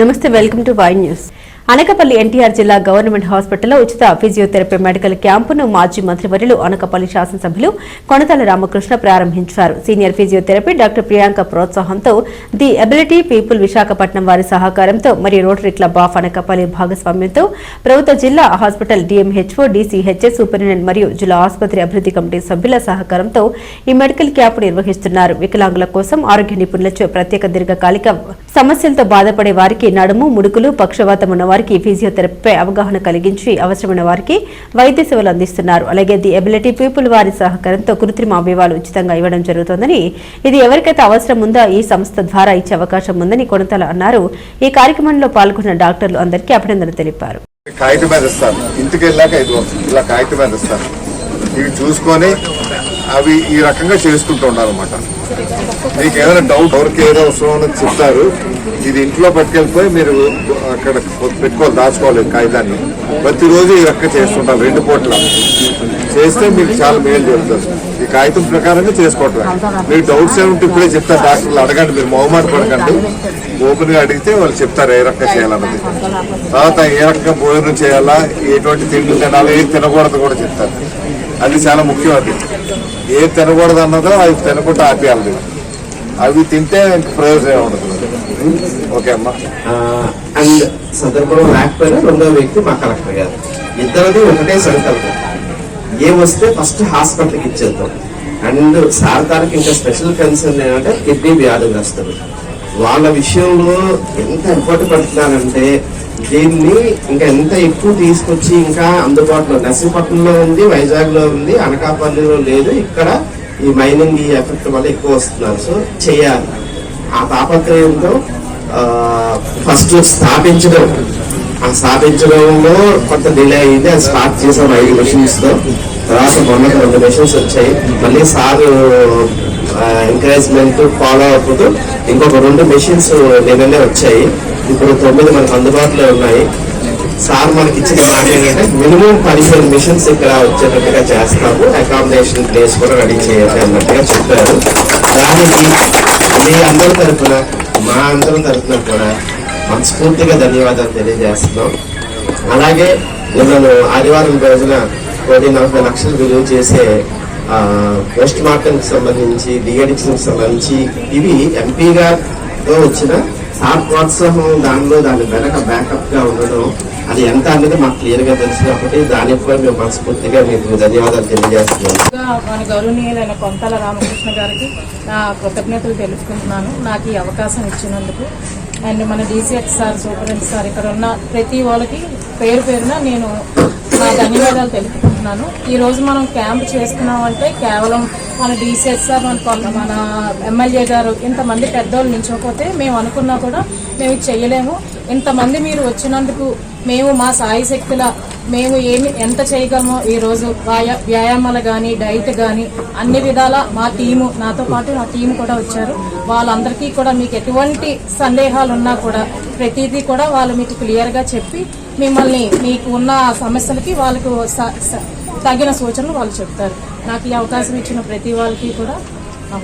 Namaste welcome to Y news. Anakapalli NTR జిల్లా government హాస్పిటల్లో ఉచిత ఫిజియోథెరపీ మెడికల్ క్యాంపును మాజీ మంత్రివర్యులు అనకపల్లి శాసనసభ్యులు కొనతల రామకృష్ణ ప్రారంభించారు. సీనియర్ ఫిజియోథెరపీ డాక్టర్ ప్రియాంక ప్రోత్సాహంతో ది అబిలిటీ పీపుల్ విశాఖపట్నం వారి సహకారంతో మరియు రోటరీ క్లబ్ ఆఫ్ అనకపల్లి భాగస్వామ్యంతో ప్రభుత్వ జిల్లా హాస్పిటల్ డిఎంహెచ్ఓ డీసీహెచ్ఎస్ సూపరింటెండెంట్ మరియు జిల్లా ఆసుపత్రి అభివృద్ధి కమిటీ సభ్యుల సహకారంతో ఈ మెడికల్ క్యాంపు నిర్వహిస్తున్నారు. వికలాంగుల కోసం ఆరోగ్య నిపుణులచే ప్రత్యేక దీర్ఘకాలిక సమస్యలతో బాధపడే వారికి నడుము ముడుకులు పక్షవాతం ఉన్నవారు వారికి ఫిజియోథెరపీపై అవగాహన కలిగించి అవసరమైన వారికి వైద్య సేవలు అందిస్తున్నారు. అలాగే ది ఎబిలిటీ పీపుల్ వారి సహకారంతో కృత్రిమ అవయవాలు ఉచితంగా ఇవ్వడం జరుగుతోందని ఇది ఎవరికైతే అవసరం ఉందో ఈ సంస్థ ద్వారా ఇచ్చే అవకాశం ఉందని కొనతల అన్నారు. ఈ కార్యక్రమంలో పాల్గొన్న డాక్టర్లు అందరికీ అభినందనలు తెలిపారు. కాగితం మీద ఇస్తాను. ఇంటికి వెళ్ళాక ఇది ఇలా కాగితం మీద ఇస్తాను. ఇవి చూసుకొని అవి ఈ రకంగా చేసుకుంటూ ఉండాలన్నమాట. మీకు ఏదైనా డౌట్ ఎవరికి ఏదో అవసరం అని చెప్తారు ఇది ఇంట్లో పట్టుకెళ్ళిపోయి మీరు అక్కడ పెట్టుకోవాలి దాచుకోవాలి కాగితాన్ని. ప్రతిరోజు ఈ రక్క చేస్తుంటారు రెండు పూట్ల. చేస్తే మీకు చాలా మేలు జరుగుతుంది. ఈ కాగితం ప్రకారంగా చేసుకోవట్లేదు మీకు డౌట్స్ ఏమిటి ఇప్పుడే చెప్తారు డాక్టర్లు అడగండి మీరు మొహమాట పడకండి. ఓపెన్గా అడిగితే వాళ్ళు చెప్తారు ఏ రక్క చేయాలన్నది. తర్వాత ఏ రకంగా భోజనం చేయాలా ఎటువంటి తిండి తినాలి ఏది తినకూడదు కూడా చెప్తారు. అది చాలా ముఖ్యం అది. ఏది తినకూడదు అన్నదో అవి తినకుండా ఆపేయాలి అవి తింటే ప్రయోజనం ఉండదు. ఓకే అమ్మా. అండ్ సందర్భంలో లేకపోయినా రెండో వ్యక్తి మా కలెక్టర్ గారు. ఇద్దరిది ఒకటే సంకల్పం. ఏ వస్తే ఫస్ట్ హాస్పిటల్కి ఇచ్చేద్దాం. అండ్ సార్ గారికి ఇంకా స్పెషల్ కన్సర్న్ ఏంటంటే కిడ్నీ వ్యాధిగ్రస్తులు వాళ్ళ విషయంలో ఎంత ఎఫర్ట్ పడుతున్నారంటే దీన్ని ఇంకా ఎంత ఎక్కువ తీసుకొచ్చి ఇంకా అందుబాటులో నర్సీపట్నంలో ఉంది వైజాగ్లో ఉంది అనకాపల్లిలో లేదు ఇక్కడ ఈ మైనింగ్ ఈ ఎఫెక్ట్ వల్ల ఎక్కువ వస్తున్నారు. సో చేయాలి. ఆ తాపత్రయంతో ఫస్ట్ స్థాపించడం. ఆ స్థాపించడంలో కొంత డిలే అయింది. అది స్టార్ట్ చేసాం ఐదు మెషిన్స్తో. తర్వాత మొన్న రెండు మిషన్స్ వచ్చాయి. మళ్ళీ సార్ ఎంకరేజ్మెంట్ ఫాలో అవుతూ ఇంకొక రెండు మెషిన్స్ నిన్ననే వచ్చాయి. ఇప్పుడు తొమ్మిది మనకు అందుబాటులో ఉన్నాయి. సార్ మనకి ఇచ్చిన మాట ఏంటంటే మినిమం పదిహేను మిషన్స్ ఇక్కడ వచ్చేటట్టుగా చేస్తాము. అకామిడేషన్ ప్లేస్ కూడా రెడీ చేయాలి అన్నట్టుగా చెప్పారు. దానికి మీ అందరి తరఫున మా అందరం తరఫున కూడా మనస్ఫూర్తిగా ధన్యవాదాలు తెలియజేస్తున్నాం. అలాగే నిన్నను ఆదివారం రోజున కోటి నలభై లక్షలు విలువ చేసే పోస్ట్ మార్టం కి సంబంధించి డిఎడిక్షన్ సంబంధించి ఇవి ఎంపీగా వచ్చిన సార్ ప్రోత్సాహం దానిలో దాని వెనక బ్యాకప్గా ఉండడం అది ఎంత అనేది మాకు క్లియర్గా తెలుసు కాబట్టి కూడా మేము మనస్ఫూర్తిగా మీకు ధన్యవాదాలు తెలియజేస్తున్నాను మన గౌరవనీయులైన కొంతల రామకృష్ణ గారికి నా కృతజ్ఞతలు తెలుసుకుంటున్నాను నాకు ఈ అవకాశం ఇచ్చినందుకు. అండ్ మన డీసీఎక్స్ సార్ సూపరింటెండెంట్ సార్ ఇక్కడ ఉన్న ప్రతి వాళ్ళకి పేరు పేరున నేను నా ధన్యవాదాలు తెలుపుకుంటున్నాను. ఈ రోజు మనం క్యాంప్ చేస్తున్నామంటే కేవలం మన డీసీఎస్ సార్ మన మన ఎమ్మెల్యే గారు ఇంతమంది పెద్దోళ్ళు నించోకపోతే మేము అనుకున్నా కూడా మేము చేయలేము. ఇంతమంది మీరు వచ్చినందుకు మేము మా సాయి శక్తుల మేము ఏమి ఎంత చేయగలమో ఈ రోజు వ్యాయామాలు కానీ డైట్ కానీ అన్ని విధాల మా టీము నాతో పాటు నా టీం కూడా వచ్చారు. వాళ్ళందరికీ కూడా మీకు ఎటువంటి సందేహాలు ఉన్నా కూడా ప్రతిదీ కూడా వాళ్ళు మీకు క్లియర్గా చెప్పి మిమ్మల్ని మీకు ఉన్న సమస్యలకి వాళ్ళకు స- స- తగిన సూచనలు వాళ్ళు చెప్తారు. నాకు ఈ అవకాశం ఇచ్చిన ప్రతి వాళ్ళకి కూడా